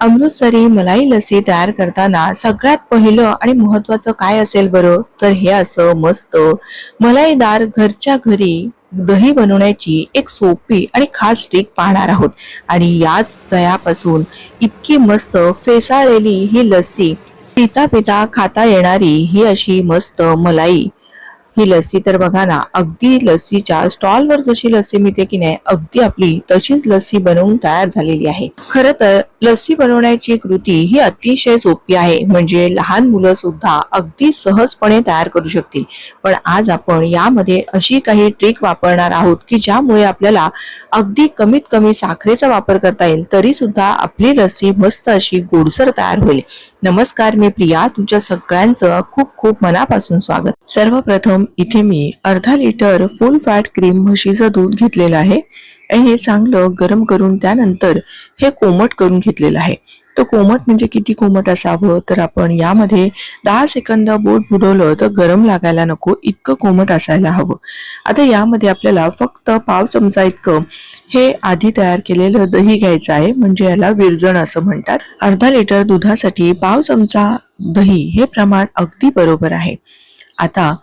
अमृतसरी मलाई लस्सी तयार करताना सगळ्यात पहिलं आणि महत्वाचं काय असेल बरं? तर हे असं मस्त. मलाईदार घरच्या घरी दही बनवण्याची एक सोपी आणि खास ट्रिक पाहणार आहोत. आणि याच दह्यापासून इतकी मस्त फेसाळलेली ही लस्सी पिता पिता खाता येणारी ही अशी मस्त मलाई. ही लस्सी तर बघा ना अगदी लस्सीच्या स्टॉलवर जशी लस्सी मिळते की नाही अगदी आपली तशीच लस्सी बनवून तयार झालेली आहे. खरं तर लस्सी बनवण्याची कृती ही अतिशय सोपी आहे म्हणजे लहान मुलं सुद्धा अगदी सहजपणे तयार करू शकतील. पण आज आपण यामध्ये अशी काही ट्रिक वापरणार आहोत की ज्यामुळे आपल्याला अगदी कमीत कमी साखरेचा वापर करता येईल तरी सुद्धा आपली लस्सी मस्त अशी गोडसर तयार होईल. नमस्कार मी प्रिया. तुमच्या सगळ्यांचं खूप खूप मनापासून स्वागत. सर्वप्रथम इथे मी अर्धा लिटर फुल फॅट क्रीम म्हशीचं दूध घेतलेलं आहे. आणि हे चांगलं गरम करून त्यानंतर हे कोमट करून घेतलेलं आहे. तर कोमट म्हणजे किती कोमट असावं? तर आपण यामध्ये दहा सेकंद बोट बुडवलं तर गरम लागायला नको इतकं कोमट असायला हवं. आता यामध्ये आपल्याला फक्त पाव चमचा इतकं हे आधी तयार केलेलं दही घ्यायचं आहे. म्हणजे याला विरजण असं म्हणतात. अर्धा लिटर दुधासाठी पाव चमचा दही हे प्रमाण अगदी बरोबर आहे. आता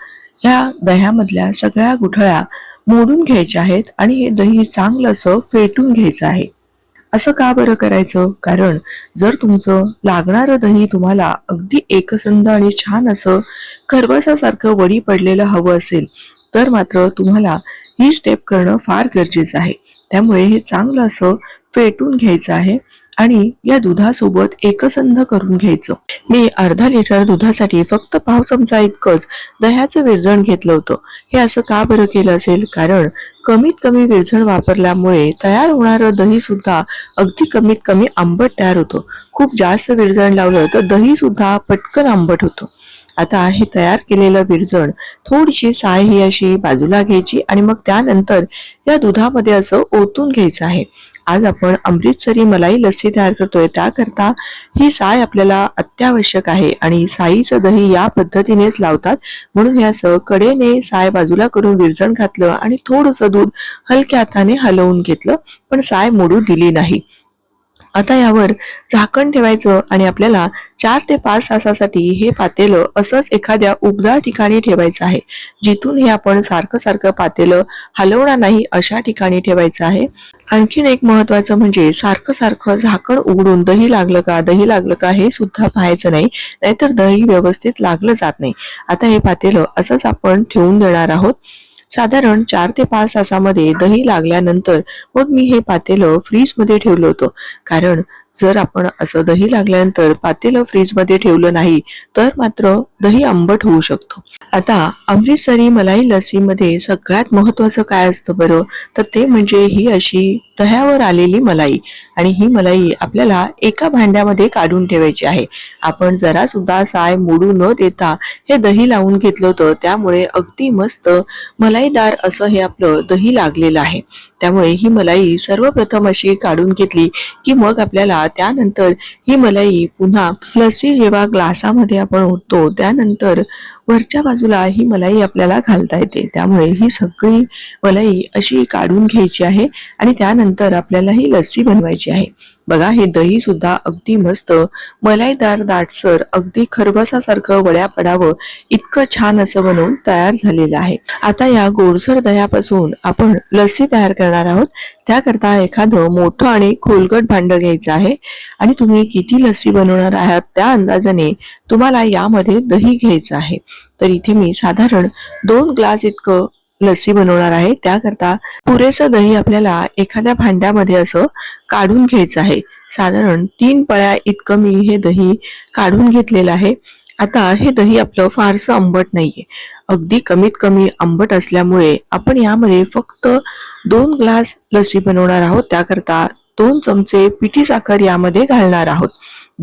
या दह्यामधल्या सगळ्या गुठळ्या मोडून घ्यायच्या आहेत आणि हे दही चांगलं असं फेटून घ्यायचं आहे. असं का बरं करायचं? कारण जर तुमचं लागणारं दही तुम्हाला अगदी एकसंध आणि छान असं खरवसासारखं वडी पडलेलं हवं असेल तर मात्र तुम्हाला ही स्टेप करणं फार गरजेचं आहे. त्यामुळे हे चांगलं असं फेटून घ्यायचं आहे आणि या दुधासोबत एकसंध करून घ्यायचं. मी अर्धा लिटर दुधासाठी फक्त पाव चमचा इतकंच दह्याचं विरजण घेतलं होतं. हे असं का बरं केलं असेल? कारण कमीत कमी विरजण वापरल्यामुळे तयार होणारं दही सुद्धा अगदी कमीत कमी आंबट तयार होतं. खूप जास्त विरजण लावलं तर दही सुद्धा पटकन आंबट होतं. आता हे तयार केलेलं विरजण. थोडीशी साय ही अशी बाजूला घ्यायची आणि मग त्यानंतर या दुधामध्ये असं ओतून घ्यायचं आहे. आज आपण अमृतसरी मलाई लस्सी तयार करतोय. त्याकरता ही साय आपल्याला अत्यावश्यक आहे आणि साईचं दही या पद्धतीनेच लावतात. म्हणून हे असं कडेने साय बाजूला करून विरजण घातलं आणि थोडंसं दूध हलक्या हाताने हलवून घेतलं. पण साय मोडू दिली नाही. आता यावर झाकण ठेवायचं आणि आपल्याला चार ते पाच तासासाठी हे पातेलं असंच एखाद्या उबदार ठिकाणी ठेवायचं आहे. जिथून हे आपण सारखं सारखं पातेलं हलवणार नाही अशा ठिकाणी ठेवायचं आहे. आणखीन एक महत्वाचं म्हणजे सारखं सारखं झाकण उघडून दही लागलं का दही लागलं का हे सुद्धा पाहायचं नाही. नाहीतर दही व्यवस्थित लागलं जात नाही. आता हे पातेलं असंच आपण ठेवून देणार आहोत. साधारण चार ते पाच तासामध्ये दही लागल्यानंतर मग मी हे पातेलं फ्रीजमध्ये ठेवलं होतं. कारण जर आपण असं दही लागल्यानंतर पातेलं फ्रीजमध्ये ठेवलं नाही तर मात्र दही आंबट होऊ शकतो. आता अमृतसरी मलाई लसीमध्ये सगळ्यात महत्वाचं काय असतं बरं? तर ते म्हणजे ही अशी दह्यावर आलेली मलाई आणि ही मलाई आपल्याला एका भांड्यामध्ये काढून ठेवायची आहे. आपण जरा सुद्धा साय मोडू न देता हे दही लावून घेतलं होतं. त्यामुळे अगदी मस्त मलाईदार असं हे आपलं दही लागलेलं आहे. त्यामुळे ही मलाई सर्वप्रथम अशी काढून घेतली की मग आपल्याला त्यानंतर ही मलाई पुन्हा लस्सी जेव्हा ग्लासामध्ये आपण ओततो त्यानंतर वरच्या बाजूला ही मलाई आपल्याला घालता येते. त्यामुळे ही सगळी मलाई अशी काढून घ्यायची आहे आणि त्यानंतर आपल्याला ही लस्सी बनवायची आहे. बघा हे दही सुद्धा अगदी मस्त मलाईदार दाटसर अगदी खरबसासारखं वड्या पडावं इतकं छान असं बनवून तयार झालेलं आहे. आता या गोडसर दह्यापासून आपण लस्सी तयार करणार आहोत. त्याकरता एखादं मोठं आणि खोलगट भांडं घ्यायचं आहे. आणि तुम्ही किती लस्सी बनवणार आहात त्या अंदाजाने तुम्हाला यामध्ये दही घ्यायचं आहे. तर इथे मी साधारण दोन ग्लास इतकं लस्सी बनवणार आहे. त्याकरता पुरेसं दही आपल्याला एखाद्या भांड्यामध्ये असं काढून घ्यायचं आहे. साधारण तीन पळ्या इतकं मी हे दही काढून घेतलेलं आहे. आता हे दही आपलं फारसं आंबट नाहीये. अगदी कमीत कमी आंबट असल्यामुळे आपण यामध्ये फक्त दोन ग्लास लस्सी बनवणार आहोत. त्याकरता दोन चमचे पिठी साखर यामध्ये घालणार आहोत.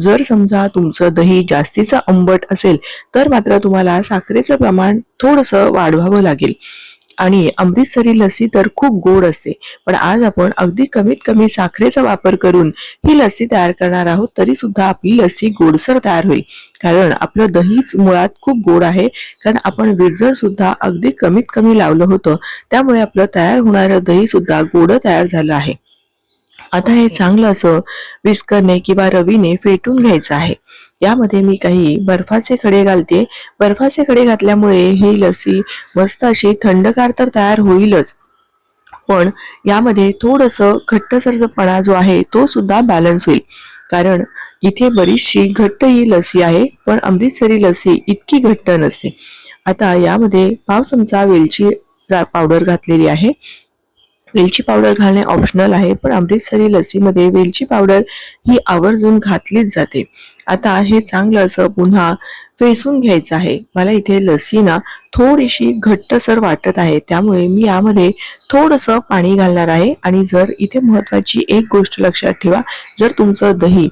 जर समजा तुमचं दही जास्तीचं आंबट असेल तर मात्र तुम्हाला साखरेचं प्रमाण थोडंसं वाढवावं लागेल. आणि अमृतसरी लस्सी तर खूप गोड असते. पण आज आपण अगदी कमीत कमी साखरेचा वापर करून ही लस्सी तयार करणार आहोत तरी सुद्धा आपली लस्सी गोडसर तयार होईल. कारण आपलं दहीच मुळात खूप गोड आहे. कारण आपण विरजळ सुद्धा अगदी कमीत कमी लावलं होतं. त्यामुळे आपलं तयार होणारं दही सुद्धा गोड तयार झालं आहे. आता हे चांगलं असं विस्करने किंवा रवीने फेटून घ्यायचं आहे. यामध्ये मी काही बर्फाचे खडे घालते. बर्फाचे खडे घातल्यामुळे ही लसी मस्त अशी थंडगार तर तयार होईलच. पण यामध्ये थोडंसं घट्टसरपणा जो आहे तो सुद्धा बॅलन्स होईल. कारण इथे बरीचशी घट्ट ही लसी आहे पण अमृतसरी लसी इतकी घट्ट नसते. आता यामध्ये पाव चमचा वेलची जा- पावडर घातलेली आहे. वेलची पावडर घालणे ऑप्शनल आहे पण अमृतसरी लसीमध्ये वेलची पावडर ही आवर्जून घातलीच जाते. आता हे चांगलं असं पुन्हा फेसून घ्यायचं आहे. मला इथे लसीना ना थोडीशी घट्टसर वाटत आहे त्यामुळे मी यामध्ये थोडंसं पाणी घालणार आहे. आणि जर इथे महत्वाची एक गोष्ट लक्षात ठेवा जर तुमचं दही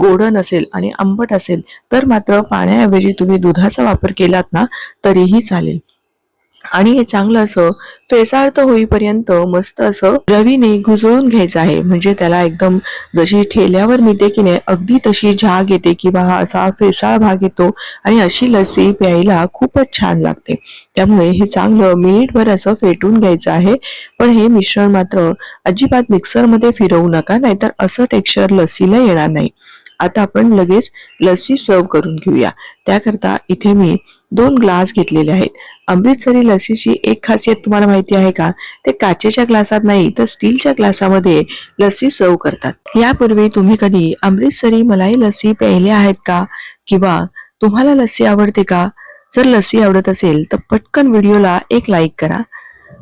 गोड नसेल आणि आंबट असेल तर मात्र पाण्याऐवजी तुम्ही दुधाचा वापर केलात ना तरीही चालेल. आणि हे चांगलं असं फेसाळत होईपर्यंत मस्त असं रवीने घुसळून घ्यायचं आहे. म्हणजे त्याला एकदम जशी ठेल्यावर मिळते की नाही अगदी तशी झाग येते किंवा हा असा फेसाळ भाग येतो आणि अशी लस्सी प्यायला खूपच छान लागते. त्यामुळे हे चांगलं मिनिटभर असं फेटून घ्यायचं आहे. पण हे मिश्रण मात्र अजिबात मिक्सरमध्ये फिरवू नका नाहीतर असं टेक्स्चर लस्सीला येणार नाही. आता आपण लगेच लस्सी सर्व करून घेऊया. त्याकरता इथे मी दोन ग्लास घेतलेले आहेत. अमृतसरी लस्सीची एक खासियत तुम्हाला माहिती आहे का? ते काचेच्या ग्लासात नाही तर स्टीलच्या ग्लासामध्ये लस्सी सर्व करतात. यापूर्वी तुम्ही कधी अमृतसरी मलाई लस्सी प्यायले आहेत का? किंवा तुम्हाला लस्सी आवडते का? जर लस्सी आवडत असेल तर पटकन व्हिडिओला एक लाईक करा.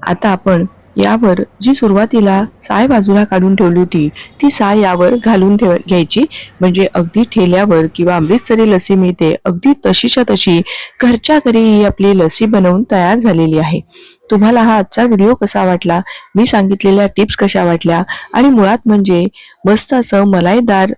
आता आपण यावर जी सुरुवातीला साय बाजूला काढून ठेवली होती ती साय यावर घालून ठेव घ्यायची. म्हणजे अगदी ठेल्यावर किंवा अमृतसरी लसी मिळते अगदी तशीच्या तशी घरच्या घरी ही आपली लसी बनवून तयार झालेली आहे. तुम्हाला हा आजचा व्हिडिओ कसा वाटला? मी सांगितलेल्या टिप्स कशा वाटल्या? आणि मुळात म्हणजे मस्त असं मलाईदार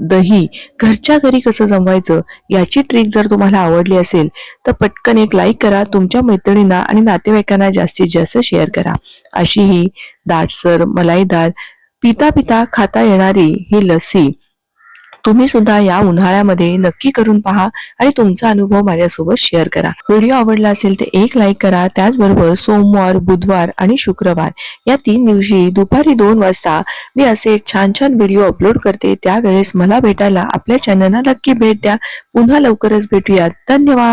दही. घरच्या घरी कसं जमवायचं? याची ट्रिक जर तुम्हाला आवडली असेल तर पटकन एक लाईक करा तुमच्या मैत्रिणींना आणि नातेवाईकांना जास्तीत जास्त शेअर करा. अशी ही दाटसर मलाईदार पिता पिता खाता येणारी ही लस्सी. तुम्ही सुद्धा या उन्हाळ्यामध्ये नक्की करून पहा आणि तुमचा अनुभव माझ्यासोबत शेअर करा. व्हिडिओ आवडला असेल तर एक लाईक करा. त्याचबरोबर सोमवार बुधवार आणि शुक्रवार या तीन दिवशी दुपारी दोन वाजता मी असे छान छान व्हिडिओ अपलोड करते. त्यावेळेस मला भेटायला आपल्या चॅनलला नक्की भेट द्या. पुन्हा लवकरच भेटूयात. धन्यवाद.